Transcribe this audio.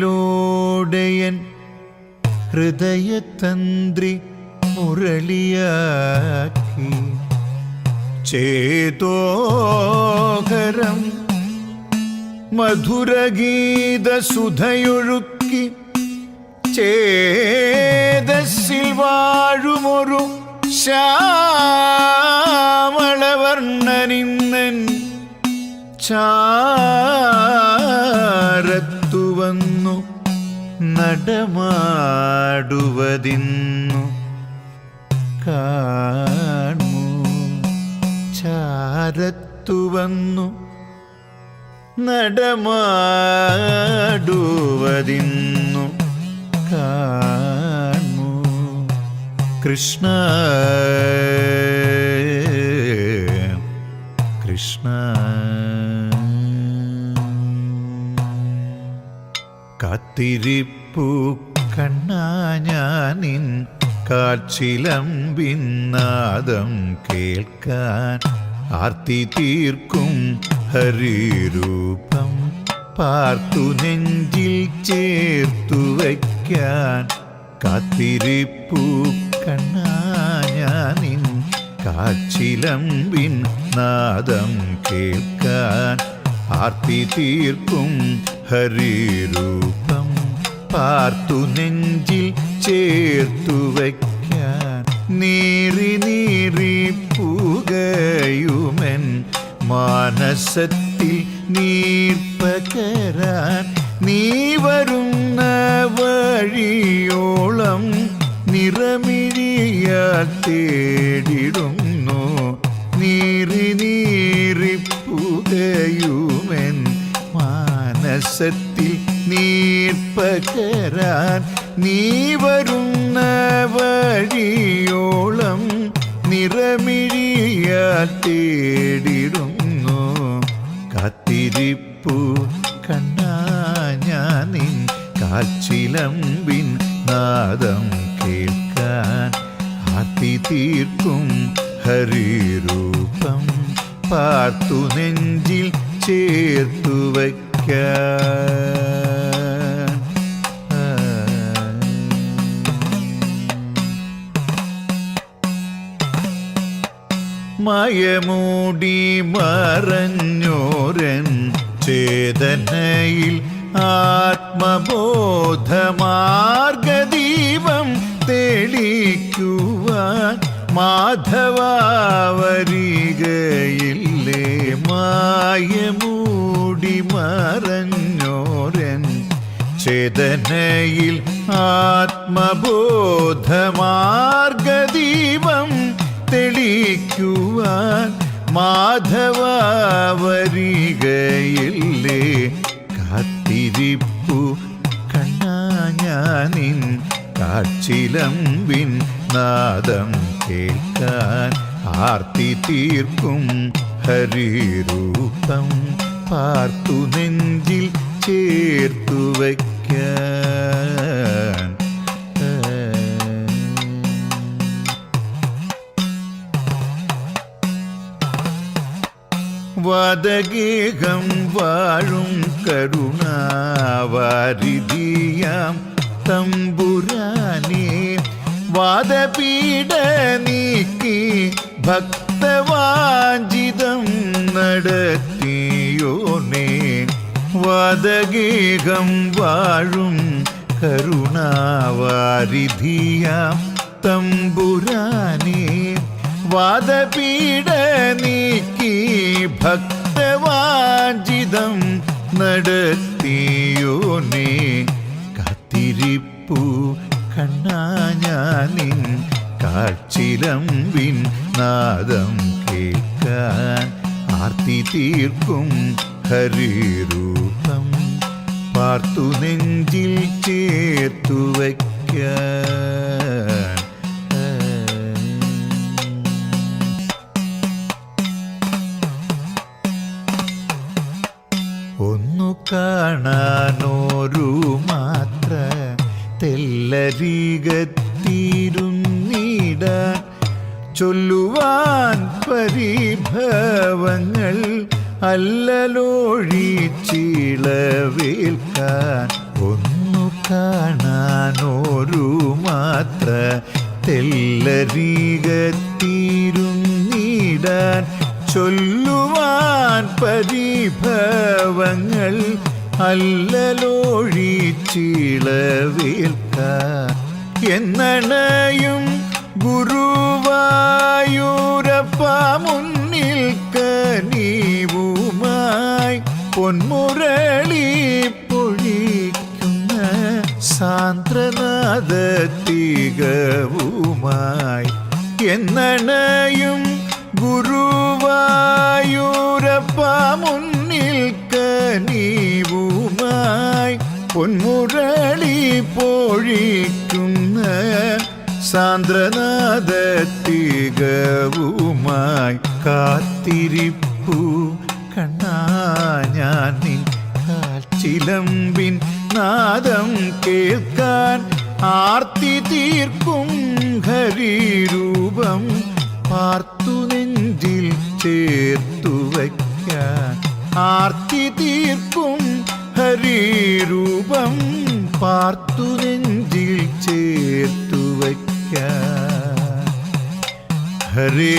ചേലോടയൻ ഹൃദയതന്ത്രി മുരളിയാക്കി. ചേതോഹരം മധുരഗീതസുധയൊഴുക്കി ചേതസിൽ വാഴുമൊരു ശ്യാമളവർണനിന്നൻ ചാരത്തു വന്നു നടമാടുവതിന്നു. കാണൂ ചാരത്തു വന്നു നടമാടുവതിന്നു. കാണൂ കൃഷ്ണ കൃഷ്ണ. കാത്തിരിപ്പു കണ്ണാ ഞാനിൻ കാച്ചിലമ്പിന്നാദം കേൾക്കാൻ ആർത്തി തീർക്കും ഹരിരൂപം പാർത്തു നെഞ്ചിൽ ചേർത്തു വയ്ക്കാൻ കാത്തിരിപ്പു കണ്ണാ ഞാനിൻ കാച്ചിലമ്പിൻ നാദം കേൾക്കാൻ ആർത്തി തീർക്കും ഹരിരൂപം. പാർത്തു നെഞ്ചിൽ ചേർത്തു വയ്ക്കാൻ നീറി നീറി പുകയുമൻ. മാനസത്തിൽ നീർപ്പകരാൻ നീ വരുന്ന വഴിയോളം നിറമിഴിയാൽ തേടിടുന്നു മാനസത്തിൽ നീർപ്പകരാൻ നീ വരുന്ന വഴിയോളം നിറമിഴിയാൽ തേടിടുന്നു. കാത്തിരിപ്പു ഞാനിൻ കാച്ചിലമ്പിൻ നാദം കേൾക്കാൻ ആർത്തി തീർക്കും ഹരിരൂപം പാർത്തു നെഞ്ചിൽ ചേർത്തു മയമൂടി മറഞ്ഞോരൻ ചേതനയിൽ ആത്മബോധമാർഗദീപം തെളിക്കുവാൻ മാധവാവരികയില്ലേ? മായമൂടി മറഞ്ഞോരൻ ചേതനയിൽ ആത്മബോധമാർഗദീപം തെളിക്കുവാൻ മാധവരികയില്ലേ കാത്തിരിപ്പു കണ്ണാ ഞാനിൻ കാച്ചിലമ്പിൻ നാദം കേൾക്കാൻ ആർത്തി തീർക്കും ഹരിരൂപം. പാർത്തു നെഞ്ചിൽ ചേർത്തു വയ്ക്കാൻ. വദഗേഹം വാഴും കരുണാവാരിധിയാം തമ്പുരാനേ വാദപീഠ നീക്കി ഭക്തവാഞ്ചിതം നടത്തിയോനേ വദഗേഹം വാഴും കരുണാവാരിധിയാം തമ്പുരാനേ. വാദപീഠ നീക്കി ഭക്തവാഞ്ചിതം നടത്തിയോനേ. കാത്തിരിപ്പു കണ്ണാ ഞാനിൻ വിൻ നാദം കേൾക്കാൻ ആർത്തി തീർക്കും ഹരിരൂപം. പാർത്തു നെഞ്ചിൽ ചേർത്തു വയ്ക്ക ഒന്നു കാണാനോരു മാത്ര തെല്ലരീകത്തീരുന്നീടാൻ ചൊല്ലുവാൻ പരിഭവങ്ങൾ അല്ലലോഴിച്ചിളവേൽക്കാൻ ഒന്നു കാണാനോരു മാത്ര തെല്ലരീകത്തീരുന്നിടാൻ ചൊല്ലുവാൻ പരിഭവങ്ങൾ അല്ലലോഴിച്ചിളവേൽക്കാൻ എന്നണയും ഗുരുവായൂരപ്പ മുന്നിൽ കനീവുമായി പൊന്മുരളി പൊഴിക്കുന്ന സാന്ദ്രനാദത്തികവുമായി എന്നണയും ഗുരുവായൂരപ്പ മുന്നിൽ കനീവുമായി പൊന്മുരളി പൊഴിക്കുന്ന സാന്ദ്രനാദത്തികവുമായി കാത്തിരിപ്പു. കണ്ണാ ഞാൻ നിൻ നാദം കേൾക്കാൻ ആർത്തി തീർക്കും ഹരിരൂപം. പാർത്തു നെഞ്ചിൽ ചേർത്തു വയ്ക്കാൻ ആർത്തി തീർക്കും ഹരിരൂപം. പാർത്തു നെഞ്ചിൽ ചേർത്തു हरे